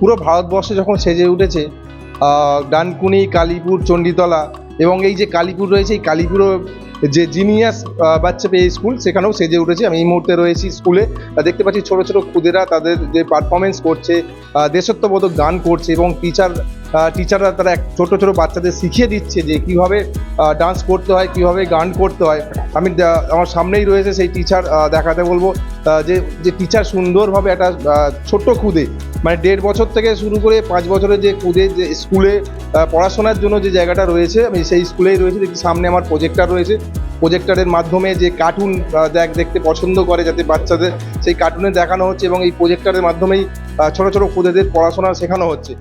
পুরো ভারতবর্ষে যখন সেজে উঠেছে ডানকুনি, কালীপুর, চণ্ডীতলা এবং এই যে কালীপুর রয়েছে, এই কালীপুরও যে জিনিয়াস বাচ্চা পেয়ে স্কুল, সেখানেও সেজে উঠেছে। আমি এই মুহূর্তে রয়েছি স্কুলে। দেখতে পাচ্ছি ছোট ছোট খুদেরা তাদের যে পারফরমেন্স করছে দেশত্ববোধক গান করছে এবং টিচার টিচাররা তারা এক ছোট ছোট বাচ্চাদের শিখিয়ে দিচ্ছে যে কীভাবে ডান্স করতে হয়, কীভাবে গান করতে হয়। আমি আমার সামনেই রয়েছে সেই টিচার দেখাতে বলব যে যে টিচার সুন্দরভাবে একটা ছোট্ট খুদে মানে দেড় বছর থেকে শুরু করে পাঁচ বছরের যে খুদে যে স্কুলে পড়াশোনার জন্য যে জায়গাটা রয়েছে, আমি সেই স্কুলেই রয়েছে দেখি সামনে আমার প্রজেক্টার রয়েছে। প্রজেক্টারের মাধ্যমে যে কার্টুন দেখ, দেখতে পছন্দ করে যাতে বাচ্চাদের, সেই কার্টুনে দেখানো হচ্ছে এবং এই প্রজেক্টারের মাধ্যমেই ছোট ছোট খুদেদের পড়াশোনা শেখানো হচ্ছে।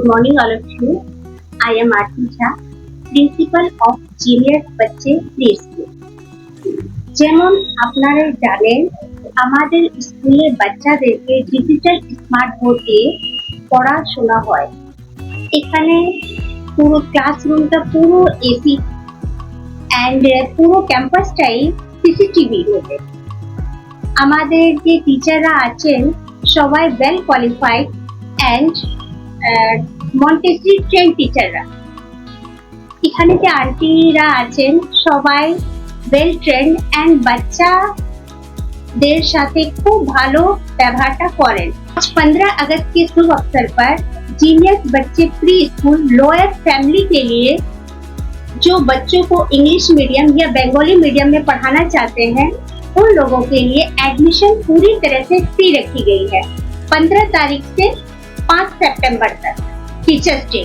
Good morning, all of you. I am Aarti Jha, Principal of Genius Bacche Play School. যেমন আপনারা জানেন আমাদের স্কুলে বাচ্চাদেরকে ডিজিটাল স্মার্ট বোর্ড দিয়ে পড়াশোনা হয় এখানে পুরো ক্লাসরুমটা পুরো এসি অ্যান্ড পুরো ক্যাম্পাসটাই সিসিটিভি রয়েছে আমাদের যে টিচাররা আছেন সবাই well qualified and Montessori train টিচাররা এখানে যে আন্টিরা আছেন সবাই ওয়েল ট্রেন অ্যান্ড বাচ্চাদের সাথে খুব ভালো ব্যবহারটা করেন আজ पंद्रह अगस्त के शुभ अवसर पर जीनियस बच्चे प्री स्कूल लोअर फैमिली के लिए जो बच्चों को इंग्लिश मीडियम या बंगाली मीडियम में पढ़ाना चाहते हैं उन लोगों के लिए एडमिशन पूरी तरह से फ्री रखी गई है 15 तारीख से 5 सितंबर तक टीचर्स डे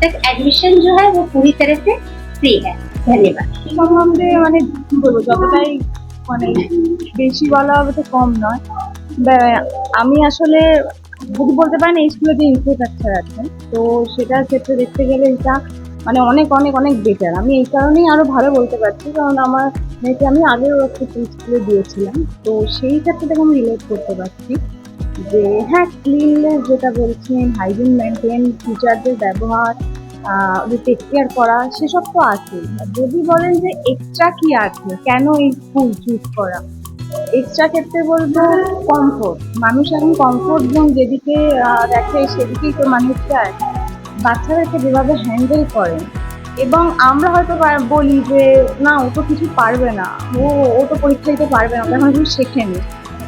तक एडमिशन जो है वो पूरी तरह से फ्री है धन्यवाद সম্বন্ধে মানে কি বলবো যতটাই মানে বেশি বলা হবে তো কম নয় বা- আমি আসলে যদি বলতে পারেন এই স্কুলে যে ইনফ্রাস্ট্রাকচার আছে তো সেটার ক্ষেত্রে দেখতে গেলে এটা মানে অনেক অনেক অনেক বেটার আমি এই কারণেই আরো ভালো বলতে পারছি কারণ আমার মেয়েকে আমি আগেও একটা স্কুলে দিয়েছিলাম তো সেই ক্ষেত্রে থেকে আমি রিলেট করতে পারছি যে হ্যাঁ ক্লিননেস যেটা বলছেন হাইজিন মেনটেন টিচারদের ব্যবহার টেক কেয়ার করা, সেসব তো আছে যদি বলেন যে এক্সট্রা কি আছে, কেন এই স্কুল চুজ করা? এক্সট্রা ক্ষেত্রে বলব কমফোর্ট মানুষ এখন কমফোর্ট জোন যেদিকে দেখে, সেদিকেই তো মানুষ চায় বাচ্চাদেরকে যেভাবে হ্যান্ডেল করেন। এবং আমরা হয়তো বলি যে, না, ও তো কিছু পারবে না। ও ও তো পরীক্ষা দিতে পারবে না। তখন কিছু শেখেনি।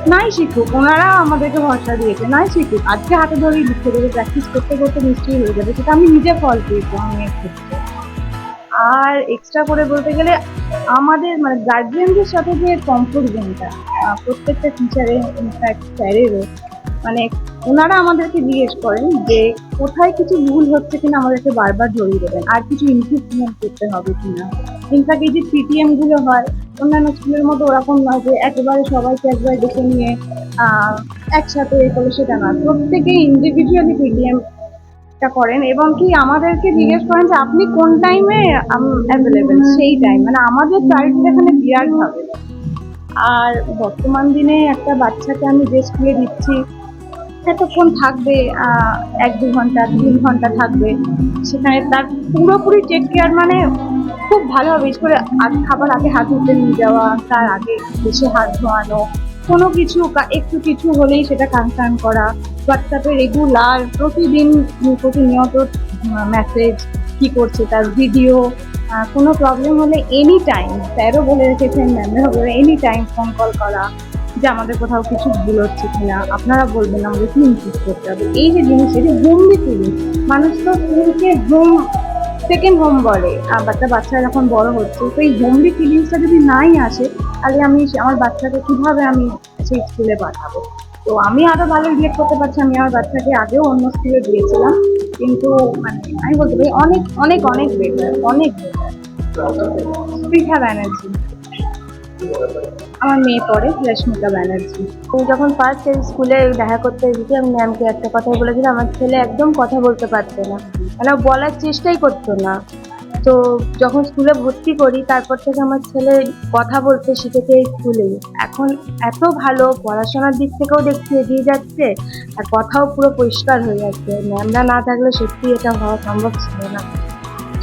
নাই শিখুক ওনারা আমাদেরকে ভরসা দিয়েছে। নাই শিখুক আজকে হাতে ধরেই লিখতে দেবে প্র্যাকটিস করতে করতে নিশ্চয়ই হয়ে যাবে, সেটা আমি নিজে ফল পেয়েছি মেয়ের ক্ষেত্রে। আর এক্সট্রা করে বলতে গেলে, আমাদের মানে গার্জিয়ানদের সাথে যে কমফোর্ট জোনটা প্রত্যেকটা টিচারের ইনফ্যাক্ট স্যারেরও মানে ওনারা আমাদেরকে জিজ্ঞেস করেন যে, কোথায় কিছু ভুল হচ্ছে কিনা আমাদেরকে বারবার ধরিয়ে দেবেন, আর কিছু ইমপ্রুভমেন্ট করতে হবে কিনা। ইনফ্যাক্ট এই যে পিটিএমগুলো হয় অন্যান্য স্কুলের মতো ওরকম নয় যে একেবারে সবাইকে একবার ডেকে নিয়ে একসাথে এ করে সেটা না। প্রত্যেকে ইন্ডিভিজুয়ালি পিটিএম টা করেন এবং কি আমাদেরকে জিজ্ঞেস করেন যে আপনি কোন টাইমে অ্যাভেলেবেল সেই টাইম মানে আমাদের প্রায়োরিটি এখানে হবে। আর বর্তমান দিনে একটা বাচ্চাকে আমি যে স্কুলে দিচ্ছি এতক্ষণ থাকবে এক দু ঘণ্টা তিন ঘণ্টা থাকবে সেখানে তার পুরোপুরি টেক কেয়ার মানে খুব ভালোভাবে বিশেষ করে খাবার আগে হাত ধুতে নিয়ে যাওয়া, তার আগে এসে হাত ধোয়ানো, কোনো কিছু একটু কিছু হলেই সেটা কানসান করা হোয়াটসঅ্যাপে রেগুলার প্রতিদিন প্রতিনিয়ত মেসেজ কি করছে তার ভিডিও কোনো প্রবলেম হলে এনি টাইম স্যারও বলে রেখেছেন, ম্যামরাও বলে এনি টাইম ফোন কল করা, যে আমাদের কোথাও কিছু ভুল হচ্ছে কিনা, আপনারা বলবেন, আমাদের কি ইমপ্রুভ করতে হবে। এই যে জিনিস, এই যে হোম তুলি মানুষ তো স্কুলকে হোম সেকেন্ড হোম বলে। আর বাচ্চা বাচ্চা যখন বড় হচ্ছে, তো এই হোমলি ফিলিংসটা যদি নাই আসে, তাহলে আমি আমার বাচ্চাকে কীভাবে আমি সেই স্কুলে পাঠাবো? তো আমি আরও ভালো রিলেট করতে পারছি। আমি আমার বাচ্চাকে আগেও অন্য স্কুলে দিয়েছিলাম কিন্তু মানে আমি বলতে পারি অনেক অনেক অনেক বেটার অনেক স্পৃহা ব্যানার্জি। আমার মেয়ে পড়ে, রশ্মিকা ব্যানার্জি। আমি যখন ফার্স্ট স্কুলে দেখা করতে এসেছি আমি ম্যামকে একটা কথাই বলেছিলাম, আমার ছেলে একদম কথা বলতে পারছে না। মানে বলার চেষ্টাই করতো না। তো যখন স্কুলে ভর্তি করি, তারপর থেকে আমার ছেলে কথা বলতে শিখেছে এই স্কুলেই এখন এত ভালো, পড়াশোনার দিক থেকেও দেখছি এগিয়ে যাচ্ছে, আর কথাও পুরো পরিষ্কার হয়ে যাচ্ছে। ম্যামরা না থাকলে সত্যি এটা হওয়া সম্ভব ছিল না।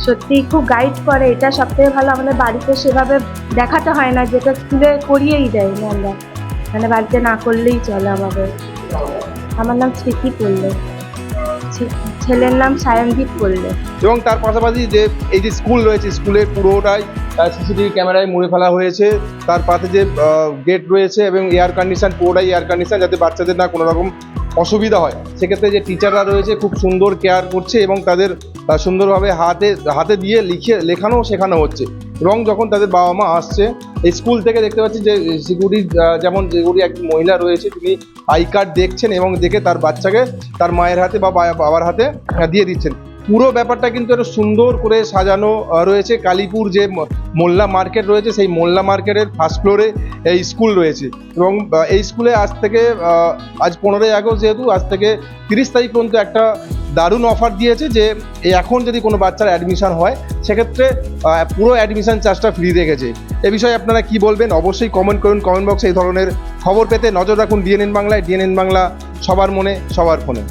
সত্যি খুব গাইড করে, এটা সব থেকে ভালো আমাদের বাড়িতে সেভাবে দেখাতে হয় না, যেটা স্কুলে করিয়েই দেয় ম্যামরা মানে বাড়িতে না করলেই চলে আমাদের। আমার নাম স্মৃতি পড়লে ছেলের নাম সায়নদীপ পড়লে এবং তার পাশাপাশি যে এই যে স্কুল রয়েছে স্কুলের পুরোটাই সিসিটিভি ক্যামেরায় মুড়ে ফেলা হয়েছে। তার পাশে যে গেট রয়েছে এবং এয়ার কন্ডিশন পুরোটাই এয়ার কন্ডিশন যাতে বাচ্চাদের না কোনো রকম অসুবিধা হয়। সেক্ষেত্রে যে টিচাররা রয়েছে, খুব সুন্দর কেয়ার করছে এবং তাদের সুন্দরভাবে হাতে হাতে দিয়ে লিখে লেখানো শেখানো হচ্ছে। এবং যখন তাদের বাবা মা আসছে স্কুল থেকে দেখতে পাচ্ছি যে সিকিউরিটি যেমন যেগুলি এক মহিলা রয়েছে, তিনি আই কার্ড দেখছেন এবং দেখে তার বাচ্চাকে তার মায়ের হাতে বা বা- বাবার হাতে দিয়ে দিচ্ছেন। পুরো ব্যাপারটা কিন্তু একটা সুন্দর করে সাজানো রয়েছে। কালীপুর যে মোল্লা মার্কেট রয়েছে, সেই মোল্লা মার্কেটের ফার্স্ট ফ্লোরে এই স্কুল রয়েছে। এবং এই স্কুলে আজ থেকে আজ পনেরোই আগস্ট যেহেতু, আজ থেকে তিরিশ তারিখ পর্যন্ত একটা দারুণ অফার দিয়েছে যে এখন যদি কোনো বাচ্চার অ্যাডমিশন হয়, সেক্ষেত্রে পুরো অ্যাডমিশন চার্জটা ফ্রি রেখেছে। এ বিষয়ে আপনারা কি বলবেন? অবশ্যই কমেন্ট করুন কমেন্ট বক্সে এই ধরনের খবর পেতে নজর রাখুন ডিএনএন বাংলায় ডিএনএন বাংলা সবার মনে, সবার ফোনে।